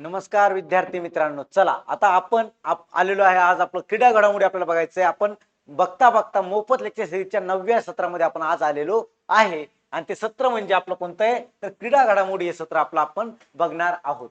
नमस्कार विद्यार्थी मित्रांनो चला आता आपण आप- आलेलो आहे आज आपलं क्रीडा घडामोडी आपल्याला बघायचंय. आपण बघता बघता मोफत लेक्चर सिरीजच्या नवव्या सत्रामध्ये आपण आज आलेलो आहे. आणि ते सत्र म्हणजे आपलं कोणतं आहे? तर क्रीडा घडामोडी हे सत्र आपलं आपण बघणार आहोत.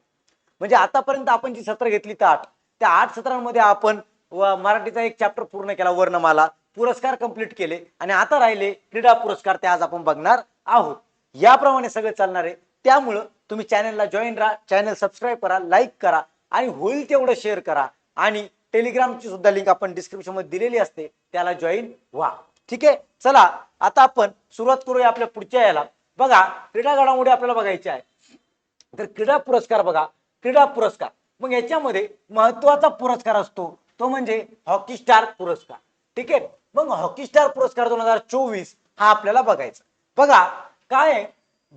म्हणजे आतापर्यंत आपण जी सत्र घेतली तर आठ त्या आठ सत्रांमध्ये आपण मराठीचा एक चॅप्टर पूर्ण केला वर्णमाला पुरस्कार कंप्लीट केले आणि आता राहिले क्रीडा पुरस्कार ते आज आपण बघणार आहोत. याप्रमाणे सगळे चालणार आहे. त्यामुळं तुम्ही चॅनलला जॉईन राहा चॅनल सबस्क्राईब करा लाईक करा आणि होईल तेवढं शेअर करा. आणि टेलिग्रामची सुद्धा लिंक आपण डिस्क्रिप्शनमध्ये दिलेली असते त्याला जॉईन व्हा. ठीक आहे? चला आता आपण सुरुवात करूया आपल्या पुढच्या याला. बघा क्रीडा घडामोडी आपल्याला बघायची आहे. तर क्रीडा पुरस्कार बघा क्रीडा पुरस्कार. मग याच्यामध्ये महत्त्वाचा पुरस्कार असतो. तो म्हणजे हॉकी स्टार पुरस्कार. ठीक आहे? मग हॉकी स्टार पुरस्कार दोन हजार चोवीस हा आपल्याला बघायचा. बघा काय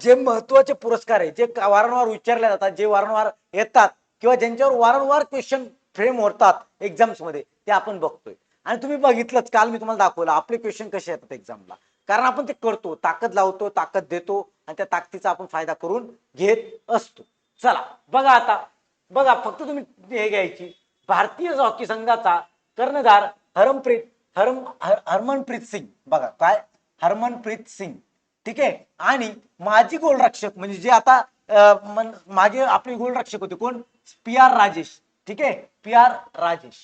जे महत्त्वाचे पुरस्कार आहे जे वारंवार विचारले जातात जे वारंवार येतात किंवा ज्यांच्यावर वारंवार क्वेश्चन फ्रेम होतात एक्झाम्समध्ये ते आपण बघतोय. आणि तुम्ही बघितलंच काल मी तुम्हाला दाखवलं आपले क्वेश्चन कसे येतात एक्झामला कारण आपण ते करतो ताकद लावतो ताकद देतो आणि त्या ताकदीचा आपण फायदा करून घेत असतो. चला बघा आता बघा फक्त तुम्ही हे घ्यायची. भारतीय हॉकी संघाचा कर्णधार हरमप्रीत हरम हर- हरमनप्रीत सिंग. बघा काय? हरमनप्रीत सिंग. ठीक आहे? आणि माजी गोलरक्षक म्हणजे जे आता मागे आपले गोलरक्षक होते कोण? P R Rajesh. ठीक आहे? P R Rajesh.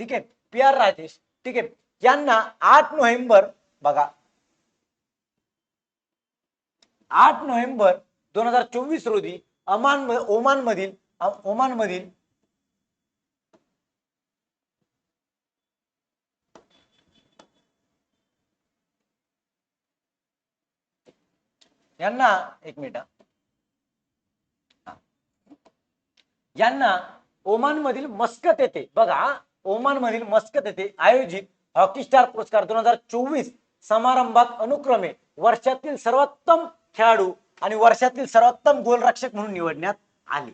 ठीक आहे? P R Rajesh. ठीक आहे? यांना आठ नोव्हेंबर बघा. आठ नोव्हेंबर दोन हजार चोवीस रोजी अमान ओमान मधील ओमान मधील यांना एक मिनिट. यांना ओमान मधील मस्कत येथे बघा ओमान मधील मस्कत येथे आयोजित हॉकी स्टार पुरस्कार दोन हजार चोवीस समारंभात अनुक्रमे वर्षातील सर्वोत्तम खेळाडू आणि वर्षातील सर्वोत्तम गोलरक्षक म्हणून निवडण्यात आले.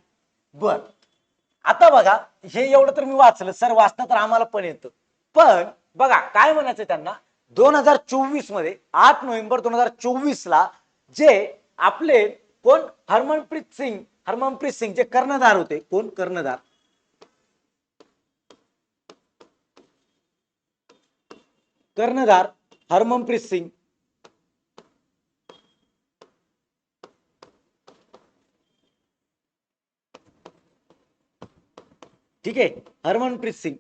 बर. आता बघा हे एवढं तर मी वाचलं. सर वाचता तर आम्हाला पण येतं. पण बघा काय म्हणायचं त्यांना? दोन हजार चोवीसमध्ये आठ नोव्हेंबर दोन हजार चोवीस ला जे आपले कोण? हरमनप्रीत सिंग. हरमनप्रीत सिंग जे कर्णधार होते. कोण? कर्णधार. कर्णधार हरमनप्रीत सिंग. ठीक आहे? हरमनप्रीत सिंग.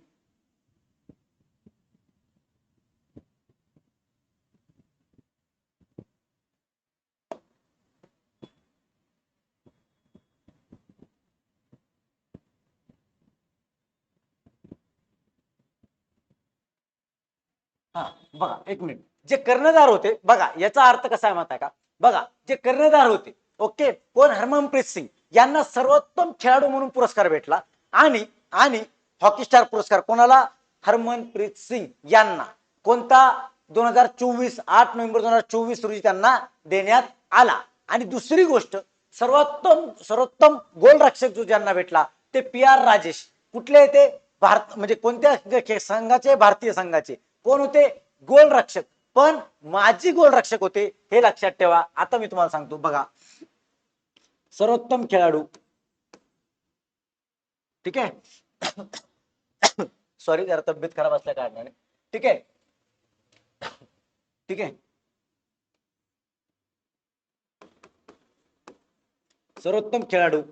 हा बघा एक मिनिट. जे कर्णधार होते बघा याचा अर्थ कसा आहे माहिती का? बघा जे कर्णधार होते ओके कोण? हरमनप्रीत सिंग. यांना सर्वोत्तम खेळाडू म्हणून पुरस्कार भेटला. आणि आणि हॉकी स्टार पुरस्कार कोणाला? हरमनप्रीत सिंग यांना. कोणता? दोन हजार चोवीस आठ नोव्हेंबर दोन हजार चोवीस रोजी त्यांना देण्यात आला. आणि दुसरी गोष्ट सर्वोत्तम सर्वोत्तम गोलरक्षक जो ज्यांना भेटला ते पी आर राजेश. कुठले ते? भारत म्हणजे कोणत्या संघाचे? भारतीय संघाचे. कोण होते? गोलरक्षक. पण माजी गोलरक्षक होते हे लक्षात ठेवा. आता मी तुम्हाला सांगतो बघा. सर्वोत्तम खेळाडू. ठीक आहे? सॉरी जरा तब्येत खराब असल्या कारणाने. ठीक आहे? ठीक आहे? सर्वोत्तम खेळाडू.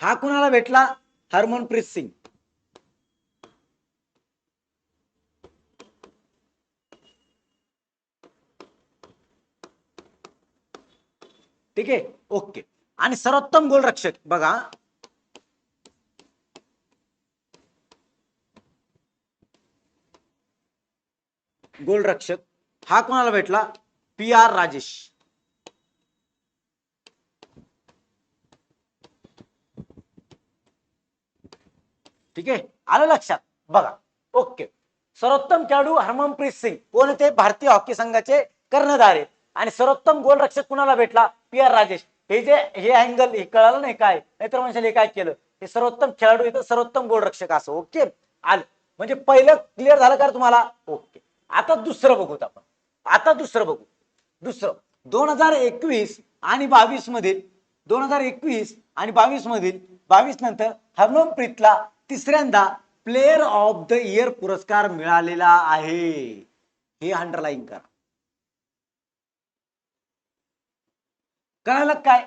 हा कुणाला भेटला? हरमनप्रीत सिंग. ठीक आहे? ओके. आणि सर्वोत्तम गोलरक्षक बघा. गोलरक्षक. हा कोणाला भेटला? P R Rajesh. ठीक आहे? आलं लक्षात? बघा. ओके. सर्वोत्तम खेळाडू हरमनप्रीत सिंग. कोण ते भारतीय हॉकी संघाचे कर्णधार आहेत. आणि सर्वोत्तम गोलरक्षक कुणाला भेटला? P R Rajesh. हे जे हे अँगल हे कळालं नाही काय? नाहीतर म्हणजे हे काय केलं? हे सर्वोत्तम खेळाडू इथं सर्वोत्तम गोलरक्षक असं ओके? आलं. म्हणजे पहिलं क्लिअर झालं का तुम्हाला? ओके. आता दुसरं बघूत आपण. आता दुसरं बघू. दुसरं. दोन हजार एकवीस आणि बावीस मधील दोन हजार एकवीस आणि बावीस मधील बावीस नंतर हरमनप्रीतला तिसऱ्यांदा प्लेअर ऑफ द इयर पुरस्कार मिळालेला आहे. हे अंडरलाईन करा. कळालं काय?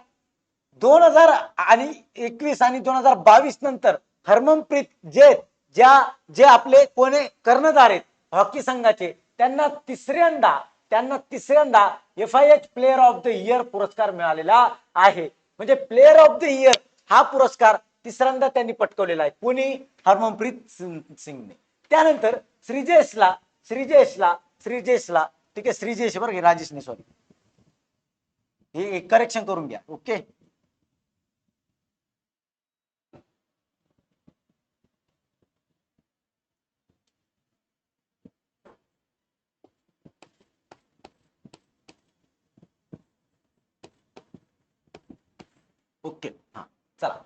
दोन हजार आणि एकवीस आणि दोन हजार बावीस नंतर हरमनप्रीत जे ज्या जे आपले कोणे कर्णधार आहेत हॉकी संघाचे त्यांना तिसऱ्यांदा त्यांना तिसऱ्यांदा F I H player of the year पुरस्कार मिळालेला आहे. म्हणजे प्लेअर ऑफ द इयर हा पुरस्कार तिसऱ्यांदा त्यांनी पटकवलेला आहे. कोणी? हरमनप्रीत सिंगने. त्यानंतर श्रीजेशला श्रीजेशला श्रीजेशला ठीक आहे श्रीजेश बरं राजेशने सॉरी हे करेक्शन करून घ्या. ओके ओके हा चला.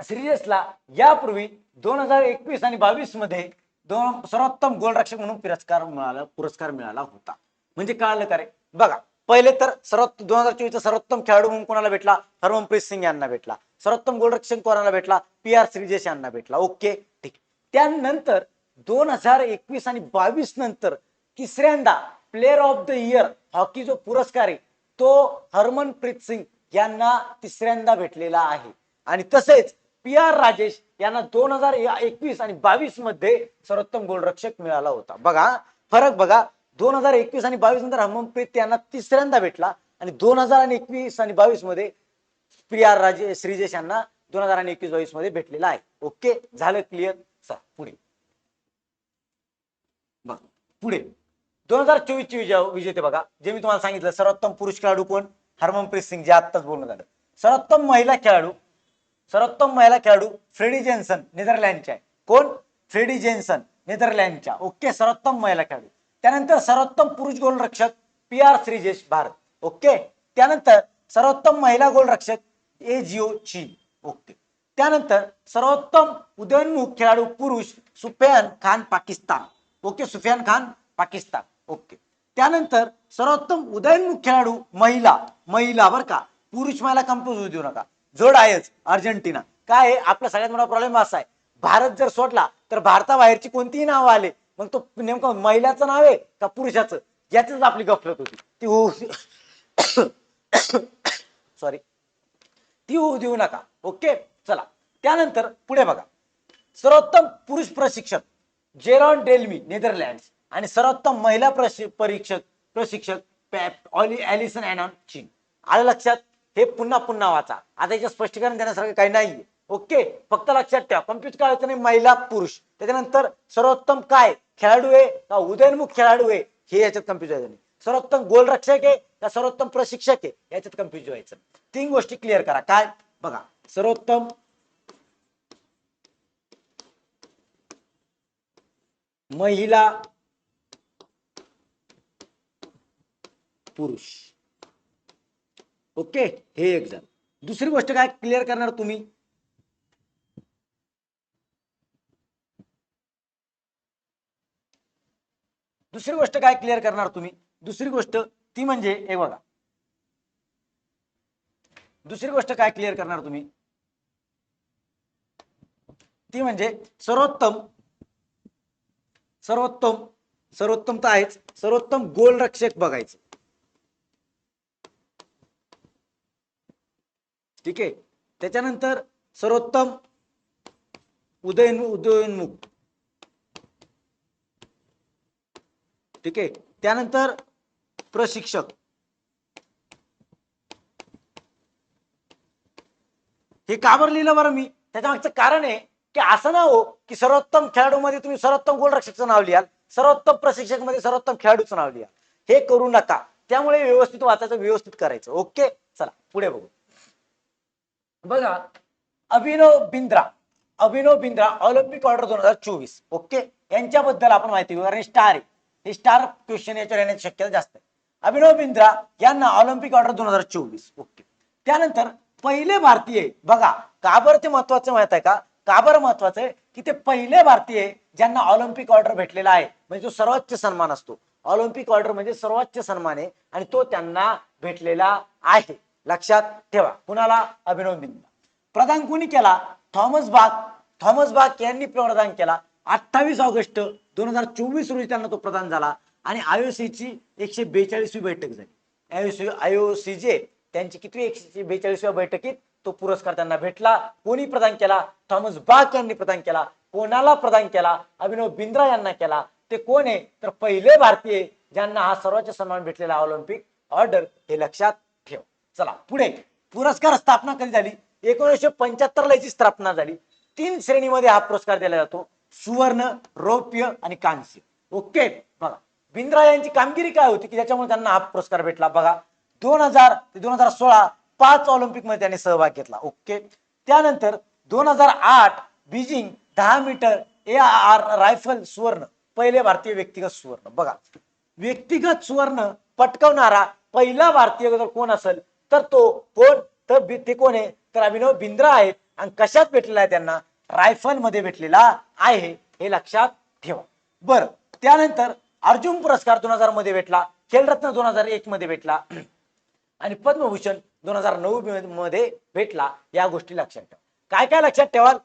सिरियसला यापूर्वी दोन हजार एकवीस आणि बावीसमध्ये दोन सर्वोत्तम गोलरक्षक म्हणून पुरस्कार मिळाला पुरस्कार मिळाला होता. म्हणजे कळालं का रे? बघा. पहिले तर सर्वोत्त दोन हजार चोवीसचा सर्वोत्तम खेळाडू म्हणून कोणाला भेटला? हरमनप्रीत सिंग यांना भेटला. सर्वोत्तम गोलरक्षक कोणाला भेटला? पी आर श्रीजेश यांना भेटला. ओके ठीक. त्यानंतर दोन हजार एकवीस आणि बावीस नंतर तिसऱ्यांदा player of the year hockey जो पुरस्कार आहे तो हरमनप्रीत सिंग यांना तिसऱ्यांदा भेटलेला आहे. आणि तसेच पी आर राजेश यांना दोन हजार एकवीस आणि बावीसमध्ये सर्वोत्तम गोलरक्षक मिळाला होता. बघा फरक बघा. दोन हजार एकवीस आणि बावीस नंतर हरमनप्रीत यांना तिसऱ्यांदा भेटला. आणि दोन हजार आणि एकवीस आणि बावीसमध्ये पी आर राजे श्रीजेश यांना दोन हजार आणि एकवीस बावीसमध्ये भेटलेला आहे. ओके? झालं क्लिअर चला पुढे. बघ पुढे. दोन हजार चोवीस चे विजय विजेते बघा. जे मी तुम्हाला सांगितलं सर्वोत्तम पुरुष खेळाडू कोण? हरमनप्रीत सिंग जे आत्ताच बोलणं झालं. सर्वोत्तम महिला खेळाडू सर्वोत्तम महिला खेळाडू फ्रेडी जेन्सन नेदरलँडच्या आहे. कोण? फ्रेडी जेन्सन नेदरलँडच्या. ओके? सर्वोत्तम महिला खेळाडू. त्यानंतर सर्वोत्तम पुरुष गोलरक्षक P R Sreejesh Bharat. Okay? त्यानंतर सर्वोत्तम महिला गोलरक्षक ए जिओ चीन. ओके. त्यानंतर सर्वोत्तम उदयोन्मुख खेळाडू पुरुष सुफियान खान पाकिस्तान. ओके सुफियान खान पाकिस्तान. ओके. त्यानंतर सर्वोत्तम उदयोन्मुख खेळाडू महिला. महिला बर का. पुरुष महिला कम्पोज होऊ देऊ नका. जोड आहेच अर्जेंटिना. काय आहे? आपला सगळ्यात मोठा प्रॉब्लेम असा आहे. भारत जर सोडला तर भारताबाहेरची कोणतीही नावं आले. मग तो नेमका महिलाचं नाव आहे का पुरुषाचं? याचीच आपली गफलत होती. ती होऊ सॉरी ती होऊ देऊ नका. ओके? चला. त्यानंतर पुढे बघा. सर्वोत्तम पुरुष प्रशिक्षक जेरॉन डेल्मी नेदरलँड आणि सर्वोत्तम महिला परीक्षक प्रशिक्षक पॅप- ऑली ॲलिसन अॅनॉन चीन आलं लक्षात? हे पुन्हा पुन्हा वाचा. आता याचं स्पष्टीकरण देण्यासारखं काही नाहीये. ओके फक्त लक्षात ठेवा. कन्फ्युज काय होतं नाही महिला पुरुष. त्याच्यानंतर सर्वोत्तम काय? खेळाडू आहे का उदयनमुख खेळाडू आहे? हे याच्यात कन्फ्युज व्हायचं नाही. सर्वोत्तम गोलरक्षक आहे का सर्वोत्तम प्रशिक्षक आहे? याच्यात कन्फ्युज व्हायचं. तीन गोष्टी क्लिअर करा. काय? बघा. सर्वोत्तम महिला पुरुष. ओके हे एक झालं. दुसरी गोष्ट काय? क्लिअर करणार तुम्ही? दुसरी गोष्ट काय क्लिअर करणार तुम्ही? दुसरी गोष्ट ती म्हणजे हे बघा. दुसरी गोष्ट काय क्लिअर करणार तुम्ही? ती म्हणजे सर्वोत्तम सर्वोत्तम सर्वोत्तम तर आहेच. सर्वोत्तम गोलरक्षक बघायचं. ठीक आहे? त्याच्यानंतर सर्वोत्तम उदयन उदयोन्मुख. ठीक आहे? त्यानंतर प्रशिक्षक. हे का बरं लिहिलं बरं मी? त्याच्या मागचं कारण आहे की असं ना हो की सर्वोत्तम खेळाडू मध्ये तुम्ही सर्वोत्तम गोलरक्षकचं नाव लिहाल सर्वोत्तम प्रशिक्षकमध्ये सर्वोत्तम खेळाडूचं नाव लिहा हे करू नका. त्यामुळे व्यवस्थित वाचायचं व्यवस्थित करायचं. ओके? चला पुढे बघू. बघा अभिनव बिंद्रा. अभिनव बिंद्रा ऑलिम्पिक ऑर्डर दोन हजार चोवीस. ओके? यांच्याबद्दल आपण माहिती घेऊ. कारण स्टार आहे. हे स्टार क्वेश्चन याच्यावर येण्याची शक्यता जास्त आहे. अभिनव बिंद्रा यांना ऑलिम्पिक ऑर्डर दोन हजार चोवीस. ओके. त्यानंतर पहिले भारतीय बघा का बरं ते महत्वाचं माहीत आहे का? का बरं महत्वाचं आहे की ते पहिले भारतीय ज्यांना ऑलिम्पिक ऑर्डर भेटलेला आहे. म्हणजे जो सर्वोच्च सन्मान असतो. ऑलिम्पिक ऑर्डर म्हणजे सर्वोच्च सन्मान आहे आणि तो त्यांना भेटलेला आहे. लक्षात ठेवा. कुणाला? अभिनव बिंद्रा. प्रदान कोणी केला? थॉमस बाग. थॉमस बाग यांनी प्रदान केला. अठ्ठावीस ऑगस्ट दोन हजार चोवीस रोजी त्यांना तो प्रदान झाला आणि IOC ची एकशे बेचाळीसवी बैठक झाली. आयोसी आयोसी जे त्यांची किती एकशे बेचाळीसव्या बैठकीत तो पुरस्कार त्यांना भेटला. कोणी प्रदान केला? थॉमस बाक यांनी प्रदान केला. कोणाला प्रदान केला? अभिनव बिंद्रा यांना केला. ते कोण आहे? तर पहिले भारतीय ज्यांना हा सर्वोच्च सन्मान भेटलेला ऑलिम्पिक ऑर्डर हे लक्षात ठेव. चला पुढे. पुरस्कार स्थापना कधी झाली? एकोणीसशे पंच्याहत्तर ला याची स्थापना झाली. तीन श्रेणीमध्ये हा पुरस्कार दिला जातो. सुवर्ण रौप्य आणि कांस्य. ओके? बघा. बिंद्रा यांची कामगिरी काय होती की ज्याच्यामुळे त्यांना हा पुरस्कार भेटला? बघा. दोन हजार ते दोन हजार सोळा पाच ऑलिम्पिकमध्ये त्यांनी सहभाग घेतला. ओके? त्यानंतर दोन हजार आठ बीजिंग दहा मीटर ए आर रायफल सुवर्ण. पहिले भारतीय व्यक्तिगत सुवर्ण. बघा. व्यक्तिगत सुवर्ण पटकवणारा पहिला भारतीय जर कोण असेल? तर तो कोण? तर ते कोण आहे? तर अभिनव बिंद्रा आहेत. आणि कशात भेटलेला आहे त्यांना? रायफलमध्ये भेटलेला आहे हे लक्षात ठेवा. बर त्यानंतर अर्जुन पुरस्कार दोन हजारमध्ये भेटला खेलरत्न दोन हजार एक मध्ये भेटला आणि पद्मभूषण दोन हजार नऊ मध्ये भेटला या गोष्टी लक्षात ठेवा. काय काय लक्षात ठेवाल?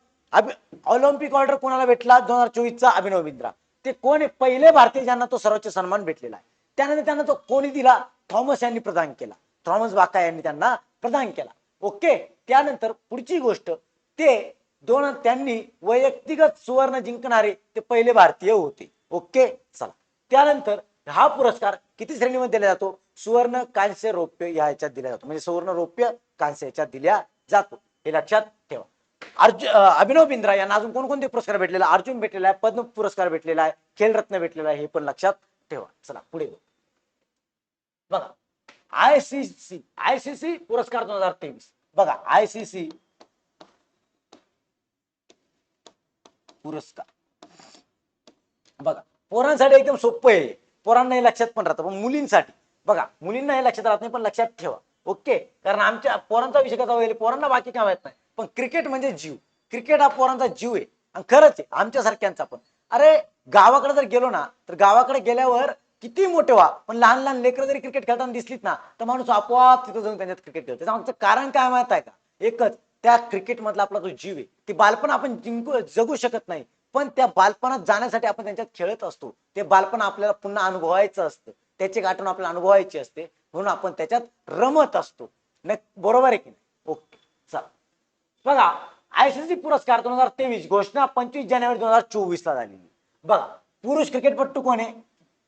ऑलिम्पिक ऑर्डर कोणाला भेटला? दोन हजार चोवीसचा अभिनव बिंद्रा. ते कोण पहिले भारतीय ज्यांना तो सर्वोच्च सन्मान भेटलेला आहे. त्यानंतर त्यांना तो कोणी दिला? थॉमस यांनी प्रदान केला. थॉमस बाका यांनी त्यांना प्रदान केला. ओके? त्यानंतर पुढची गोष्ट ते दोन त्यांनी वैयक्तिगत सुवर्ण जिंकणारे ते पहिले भारतीय होते. ओके? चला. त्यानंतर हा पुरस्कार किती श्रेणीमध्ये दिला जातो? सुवर्ण कांस्य रौप्य या ह्याच्यात दिला जातो. म्हणजे सुवर्ण रौप्य कांस्य याच्यात दिल्या जातो. हे लक्षात ठेवा. अर्जुन अभिनव बिंद्रा यांना अजून कोणकोणते पुरस्कार भेटलेला? अर्जुन भेटलेला आहे पद्म पुरस्कार भेटलेला आहे खेलरत्न भेटलेला आहे हे पण लक्षात ठेवा. चला पुढे जाऊ. बघा I C C I C C पुरस्कार दोन हजार तेवीस. बघा आय पुरस्कार. बघा पोरांसाठी एकदम सोपं आहे. पोरांना हे लक्षात पण राहतं. पण मुलींसाठी बघा मुलींना हे लक्षात राहत नाही पण लक्षात ठेवा. ओके? कारण आमच्या पोरांचा विषय कसा होईल? पोरांना बाकी काय माहीत नाही. पण क्रिकेट म्हणजे जीव. क्रिकेट हा पोरांचा जीव आहे. आणि खरंच आहे आमच्यासारख्यांचा पण. अरे गावाकडे जर गेलो ना तर गावाकडे गेल्यावर किती मोठे व्हा. पण लहान लहान लेकरं जरी क्रिकेट खेळताना दिसलीत ना तर माणूस आपोआप तिथं जाऊन त्यांच्यात क्रिकेट खेळतो. आमचं कारण काय माहीत आहे का? एकच त्या क्रिकेट मधला आपला जो जीव आहे ते बालपण आपण जिंकू जगू शकत नाही. पण त्या बालपणात जाण्यासाठी आपण त्यांच्यात खेळत असतो. ते बालपण आपल्याला पुन्हा अनुभवायचं असतं. त्याची गाठवण आपल्याला अनुभवायची असते. म्हणून आपण त्याच्यात रमत असतो. नाही बरोबर आहे की नाही? ओके चला. बघा आयसीसी पुरस्कार दोन हजार तेवीस घोषणा पंचवीस जानेवारी दोन हजार चोवीस ला झालेली. बघा पुरुष क्रिकेटपट्टू कोण आहे?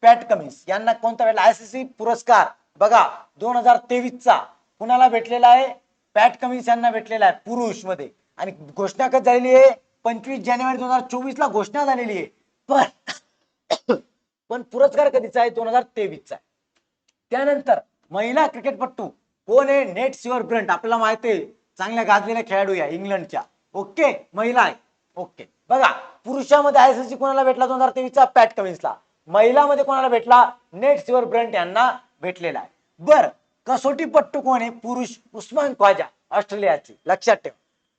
Pat Cummins. यांना कोणता भेटला? आयसीसी पुरस्कार. बघा दोन हजार तेवीस चा कुणाला भेटलेला आहे? पॅट कमिन्स यांना भेटलेला आहे पुरुषमध्ये आणि घोषणा कधी झालेली आहे? पंचवीस जानेवारी दोन हजार चोवीस ला घोषणा झालेली आहे. पण पण पुरस्कार कधीचा आहे? दोन हजार तेवीस चा आहे. त्यानंतर महिला क्रिकेटपटू कोण आहे? नेट सिवर ब्रंट आपल्याला माहिती आहे चांगल्या गाजलेल्या खेळाडू या इंग्लंडच्या. ओके? महिला आहे. ओके. बघा पुरुषामध्ये आयसीसी कोणाला भेटला दोन हजार तेवीसचा? पॅट कमिन्सला. महिलामध्ये कोणाला भेटला? नेट सिवर ब्रंट यांना भेटलेला आहे. बर कसोटीपट्टू कोण आहे? पुरुष उस्मान ख्वाजा ऑस्ट्रेलियाचे. लक्षात ठेव.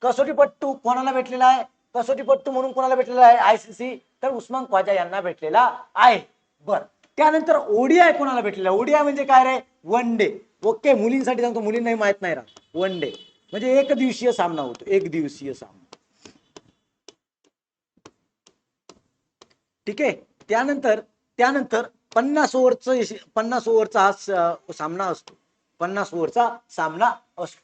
कसोटीपट्टू कोणाला भेटलेला आहे? कसोटीपट्टू म्हणून कोणाला भेटलेला आहे? आयसीसी तर उस्मान ख्वाजा यांना भेटलेला आहे. बर. त्यानंतर ओडीआय कोणाला भेटलेला ओडीआय म्हणजे काय रे? One day. ओके मुलींसाठी सांगतो मुलींनाही माहीत नाही राहत वन डे. म्हणजे एक दिवसीय सामना होतो. एक दिवसीय सामना. ठीक आहे? त्यानंतर त्यानंतर पन्नास ओव्हरचं पन्नास ओव्हरचा हा सामना असतो. पन्नास ओव्हरचा सामना असतो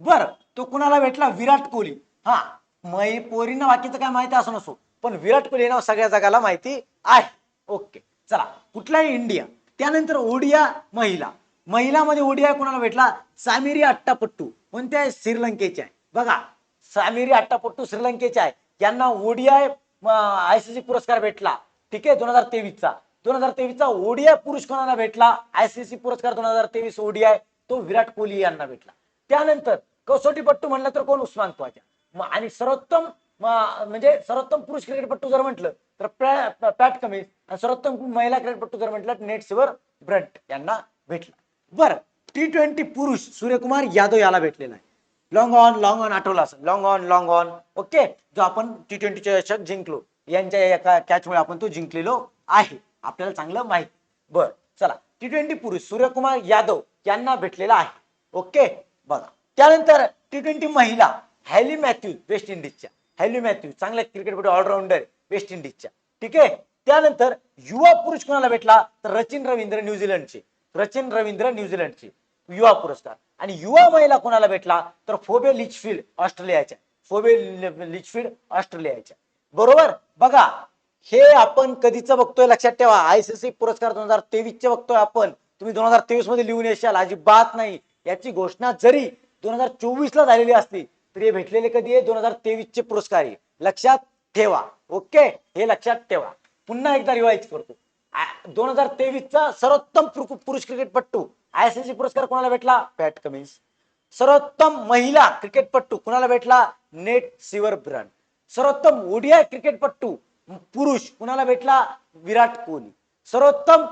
बर तो कुणाला भेटला? विराट कोहली. हा मै पोरींना बाकीचं काय माहिती असं नसो पण विराट कोहली नाव सगळ्या जगाला माहिती आहे. ओके चला कुठलाही इंडिया त्यानंतर ओडिया महिला. महिलामध्ये ओडिया कोणाला भेटला? सामिरी अट्टापट्टू कोणत्या आहे? श्रीलंकेचे आहे. बघा सामिरी अट्टापट्टू श्रीलंकेचे आहे. यांना ओडीआय आयसीसी पुरस्कार भेटला. ठीक आहे दोन हजार तेवीसचा. दोन हजार तेवीसचा ओडीआय पुरुष कोणाला भेटला? आयसीसी पुरस्कार दोन हजार तेवीस ओडीआय तो विराट कोहली यांना भेटला. त्यानंतर कसोटीपट्टू म्हणलं तर कोण? उस्मान ख्वाजा. आणि सर्वोत्तम म्हणजे सर्वोत्तम पुरुष क्रिकेटपट्टू जर म्हटलं तर पॅट कमिन्स आणि सर्वोत्तम महिला क्रिकेटपट्टू जर म्हटलं तर नेट सिवर ब्रंट यांना भेटला. बरं टी ट्वेंटी पुरुष सूर्यकुमार यादव याला भेटलेला आहे. लॉंग ऑन लॉंग ऑन आठवला असेल. Long on long on okay? जो आपण टी ट्वेंटीच्या यशात जिंकलो. यांच्या एका कॅचमुळे आपण तो जिंकलेलो आहे. आपल्याला चांगलं माहिती. बर चला. टी ट्वेंटी पुरुष सूर्यकुमार यादव यांना भेटलेला आहे. ओके? बघा. त्यानंतर टी ट्वेंटी महिला हॅली मॅथ्यूज वेस्ट इंडिजच्या. हॅली मॅथ्यूज चांगल्या क्रिकेटपटू ऑलराऊंडर वेस्ट इंडिजच्या. ठीक आहे? त्यानंतर युवा पुरुष कोणाला भेटला? तर रचिन रवींद्र न्यूझीलंडचे रचिन रवींद्र न्यूझीलंडचे युवा पुरस्कार. आणि युवा महिला कोणाला भेटला? तर फोबे लिचफिल्ड ऑस्ट्रेलियाच्या. फोबे लिचफिल्ड ऑस्ट्रेलियाच्या. बरोबर? बघा. हे आपण कधीच बघतोय? लक्षात ठेवा. आयसीसी पुरस्कार दोन हजार तेवीसचे बघतोय आपण. तुम्ही दोन हजार तेवीसमध्ये लिहून येशाल अजिबात नाही. याची घोषणा जरी दोन हजार चोवीस ला झालेली असली तरी हे भेटलेले कधी आहे? दोन हजार तेवीस चे पुरस्कार लक्षात ठेवा. ओके? हे लक्षात ठेवा. पुन्हा एकदा रिवाईज करतो. दोन हजार तेवीस चा सर्वोत्तम पुरुष क्रिकेटपट्टू आयसीसी पुरस्कार कोणाला भेटला? पॅट कमिन्स सर्वोत्तम महिला क्रिकेटपट्टू कुणाला भेटला? नेट सिवर ब्रन सर्वोत्तम ओडीआय क्रिकेटपट्टू पुरुष कुणाला भेटला? विराट कोहली. सर्वोत्तम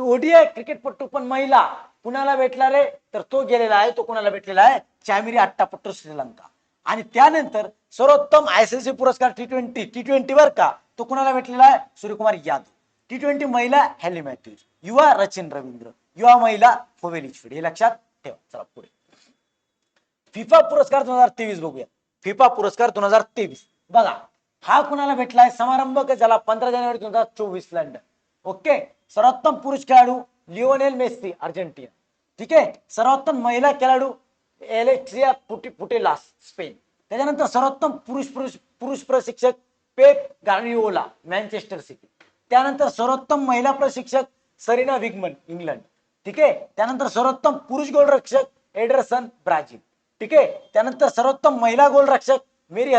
ओडीआय क्रिकेटपट्टू पण महिला. कुणाला भेटला रे? तर तो गेलेला आहे. तो कुणाला भेटलेला आहे? चॅमिरी अट्टापट्टू श्रीलंका. आणि त्यानंतर सर्वोत्तम आयसीसी पुरस्कार टी ट्वेंटी टी ट्वेंटी वर का? तो कुणाला भेटलेला आहे? सूर्यकुमार यादव. टी ट्वेंटी महिला हॅली मॅथ्यूज. युवा रचिन रवींद्र. युवा महिला फोवेल हे लक्षात ठेवा. चला पुढे. फिफा पुरस्कार दोन हजार तेवीस बघूया. फिफा पुरस्कार दोन हजार तेवीस. बघा हा कुणाला भेटलाय? समारंभ का झाला पंधरा जानेवारी दोन हजार चोवीस लंडन. ओके? सर्वोत्तम पुरुष खेळाडू लिओनेल मेस्सी अर्जेंटिना. ठीक आहे? सर्वोत्तम महिला खेळाडू एलेक्ट्रिया पुटी पुटेलास स्पेन. त्याच्यानंतर सर्वोत्तम पुरुष पुरुष पुरुष प्रशिक्षक पेप गार्डिओला मॅनचेस्टर सिटी. त्यानंतर सर्वोत्तम महिला प्रशिक्षक सरीना विगमन इंग्लंड. ठीक आहे? त्यानंतर सर्वोत्तम पुरुष गोलरक्षक एडरसन ब्राझील. ठीक आहे? त्यानंतर सर्वोत्तम महिला गोलरक्षक मेरी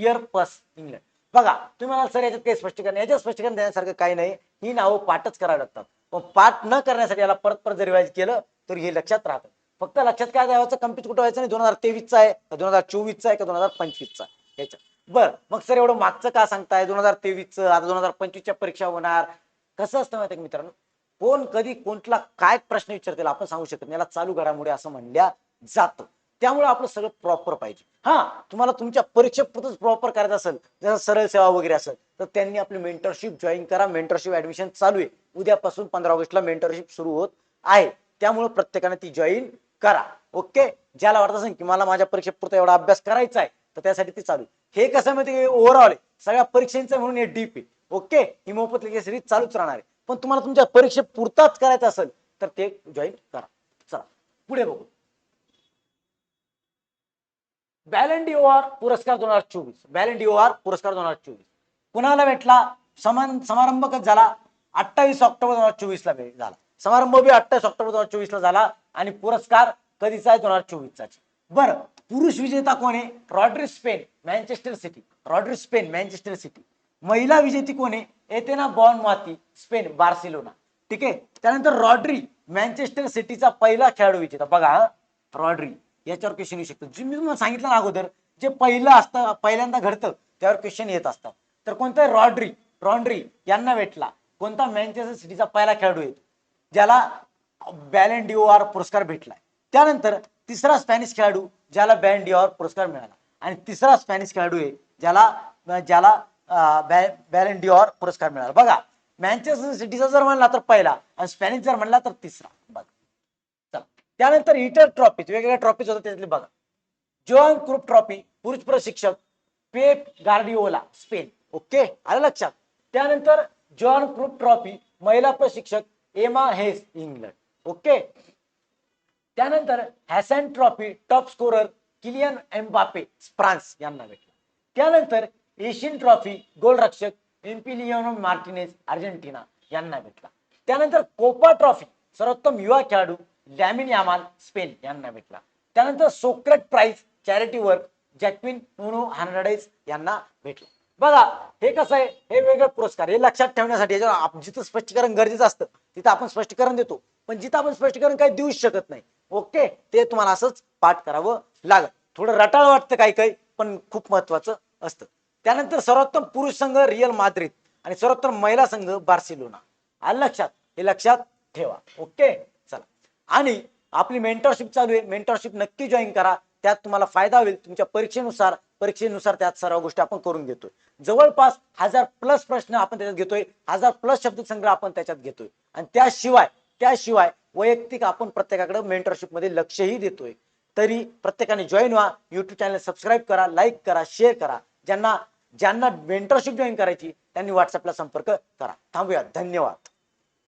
इयर पस इंग्लंड. बघा तुम्ही मला सर याच्यात काही स्पष्टीकरण याच्यात स्पष्टीकरण देण्यासारखं काही नाही. ही नावं पाठच करावी लागतात. पण पाठ न करण्यासाठी याला परत परत जर रिवाईज केलं तर हे लक्षात राहतं. फक्त लक्षात काय द्यावायचं कंप्लीट कुठं व्हायचं नाही? दोन हजार तेवीसचा आहे का दोन हजार चोवीसचा आहे का दोन हजार पंचवीसचा आहे? याच्यात बर मग सर एवढं मागचं का सांगताय? दोन हजार तेवीसचं आता दोन हजार पंचवीसच्या परीक्षा होणार. कसं असतं माहिती का मित्रांनो? कोण कधी कोणतला काय प्रश्न विचारतील आपण सांगू शकत नाही. याला चालू घडामोडी असं म्हणल्या जातं. त्यामुळे आपलं सगळं प्रॉपर पाहिजे. हा तुम्हाला तुमच्या परीक्षेपुरतच प्रॉपर करायचं असेल जसं सरळ सेवा वगैरे असेल तर त्यांनी आपली मेंटरशिप जॉईन करा. मेंटरशिप ऍडमिशन चालू आहे. उद्यापासून पंधरा ऑगस्टला मेंटरशिप सुरू होत आहे. त्यामुळे प्रत्येकाने ती जॉईन करा. ओके? ज्याला वाटत असेल की मला माझ्या परीक्षेपुरता एवढा अभ्यास करायचा आहे तर त्यासाठी ती चालू आहे. हे कसं माहिती ओव्हरऑल आहे. सगळ्या परीक्षांचं म्हणून हे डीप आहे. ओके? ही मोफत सिरीज चालूच राहणार आहे. पण तुम्हाला तुमच्या परीक्षेपुरताच करायचं असेल तर ते जॉईन करा. चला. पुढे बघू. बॅलेंडिओआर पुरस्कार दोन हजार चोवीस. बॅलेंडिओआर पुरस्कार दोन हजार चोवीस. कुणाला भेटला. समान समारंभ कधी झाला. अठ्ठावीस ऑक्टोबर दोन हजार चोवीस ला झाला. समारंभ बी अठ्ठावीस ऑक्टोबर दोन हजार चोवीस ला झाला आणि पुरस्कार कधीचा आहे? दोन हजार चोवीसचा बरं पुरुष विजेता कोण आहे? Rodri Spain Manchester City. Rodri Spain Manchester City. महिला विजेती कोण आहे? एतेना बॉन माती स्पेन बार्सिलोना. ठीक आहे? त्यानंतर रॉड्री मॅन्चेस्टर सिटीचा पहिला खेळाडू विजेता. बघा रॉड्री. याच्यावर क्वेश्चन येऊ शकतो जे मी तुम्हाला सांगितलं ना अगोदर जे पहिलं असतं पहिल्यांदा घडतं त्यावर क्वेश्चन येत असतात. तर कोणता? रॉड्री रॉन्ड्री यांना भेटला. कोणता मँचेस्टर सिटीचा पहिला खेळाडू आहे ज्याला बॅलन डिओआर पुरस्कार भेटलाय. त्यानंतर तिसरा स्पॅनिश खेळाडू ज्याला बॅलन डिओआर पुरस्कार मिळाला. आणि तिसरा स्पॅनिश खेळाडू आहे ज्याला ज्याला बॅलन डिओआर पुरस्कार मिळाला. बघा मँचेस्टर सिटीचा जर म्हणला तर पहिला आणि स्पॅनिश जर म्हणला तर तिसरा. बघा. त्यानंतर इटर ट्रॉफीज वेगवेगळ्या ट्रॉफीज होतात त्यातले बघा. जॉन क्रुप ट्रॉफी पुरुष प्रशिक्षक पेप गार्डिओला स्पेन. ओके? आलं लक्षात? त्यानंतर जॉन क्रुप ट्रॉफी महिला प्रशिक्षक एमा हेस इंग्लंड. ओके? त्यानंतर हॅसन trophy top scorer Kylian Mbappe France यांना भेटला. त्यानंतर एशियन ट्रॉफी गोलरक्षक एम्पिलियनो मार्टिनेस अर्जेंटिना यांना भेटला. त्यानंतर कोपा ट्रॉफी सर्वोत्तम युवा खेळाडू लॅमिन यामाल स्पेन यांना भेटला. त्यानंतर सोक्रेट प्राइज चॅरिटी वर्क जॅक्विन नोनो हॅनडाईज यांना भेटला. बघा हे कसं आहे? हे वेगळे पुरस्कार. हे लक्षात ठेवण्यासाठी जिथं स्पष्टीकरण गरजेचं असतं तिथं आपण स्पष्टीकरण देतो. पण जिथं आपण स्पष्टीकरण काही देऊ शकत नाही ओके? ते तुम्हाला असंच पाठ करावं लागत थोडं रटाळ वाटतं काही काही पण खूप महत्वाचं असतं. त्यानंतर सर्वोत्तम पुरुष संघ रिअल माद्रिद आणि सर्वोत्तम महिला संघ बार्सिलोना. आलं लक्षात? हे लक्षात ठेवा ओके? आणि आपली मेंटरशिप चालू आहे. मेंटरशिप नक्की जॉईन करा. त्यात तुम्हाला फायदा होईल. तुमच्या परीक्षेनुसार परीक्षेनुसार त्यात सर्व गोष्टी आपण करून घेतोय. जवळपास हजार प्लस प्रश्न आपण त्याच्यात घेतोय. हजार प्लस शब्दसंग्रह आपण त्याच्यात घेतोय. आणि त्याशिवाय त्याशिवाय वैयक्तिक आपण प्रत्येकाकडे मेंटरशिपमध्ये लक्षही देतोय. तरी प्रत्येकाने जॉईन व्हा. युट्यूब चॅनल सबस्क्राईब करा लाईक करा शेअर करा. ज्यांना ज्यांना मेंटरशिप जॉईन करायची त्यांनी व्हॉट्सअपला संपर्क करा. थांबूया. धन्यवाद.